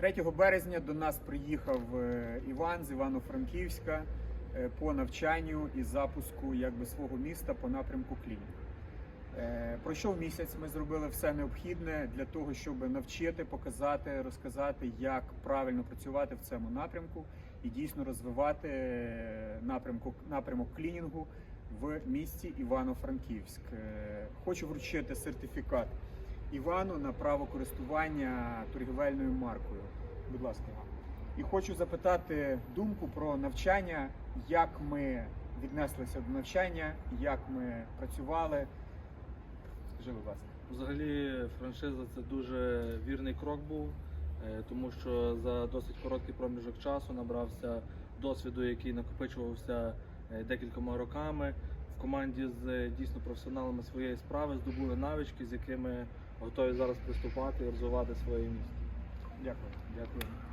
3 березня до нас приїхав е, Іван з Івано-Франківська е, по навчанню і запуску якби, свого міста по напрямку Клінік. Е, Пройшов місяць, ми зробили все необхідне для того, щоб навчити, показати, розказати, як правильно працювати в цьому напрямку і дійсно розвивати напрямку, напрямок клінінгу в місті Івано-Франківськ. Хочу вручити сертифікат Івану на право користування торгівельною маркою. Будь ласка. І хочу запитати думку про навчання, як ми віднеслися до навчання, як ми працювали. Скажи, будь ласка. Взагалі, франшиза це дуже вірний крок був, е, тому що за досить короткий проміжок часу набрався досвіду, який накопичувався е, декількома роками. В команді з е, дійсно професіоналами своєї справи здобули навички, з якими готові зараз приступати і розвивати своє місто. Дякую. Дякую.